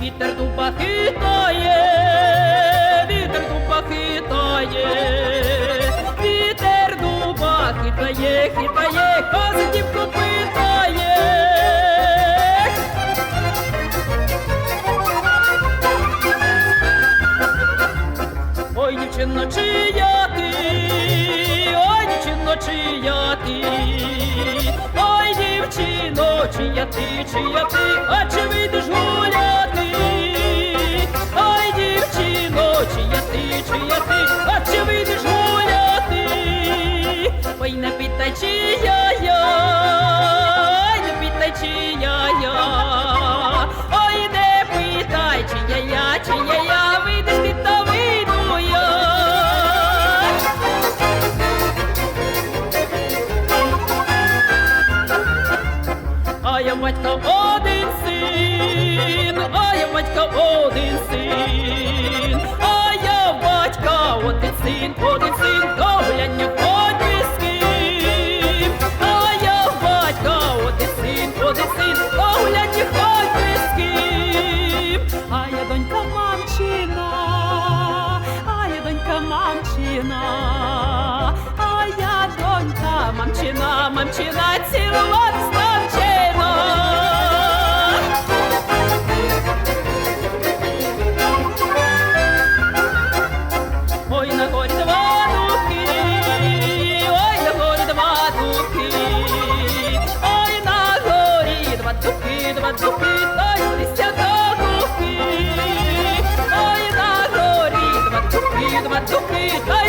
Вітер дуба хитає, вітер дуба хитає, вітер дуба хитає, хитає, Ой, дівчино, чия ти, ой, дівчино, чия ти, ой, дівчино, чия ти, чия ти, а чи А я батька один син, а я батька один син, а я батька один син, один син, догляння хоч би з ким. А я батька один син, один син, догляння хоч би з ким. А я донька мамчина, а я донька мамчина, а я донька мамчина, мамчина, цілувати Tupi, Tupi, Tupi,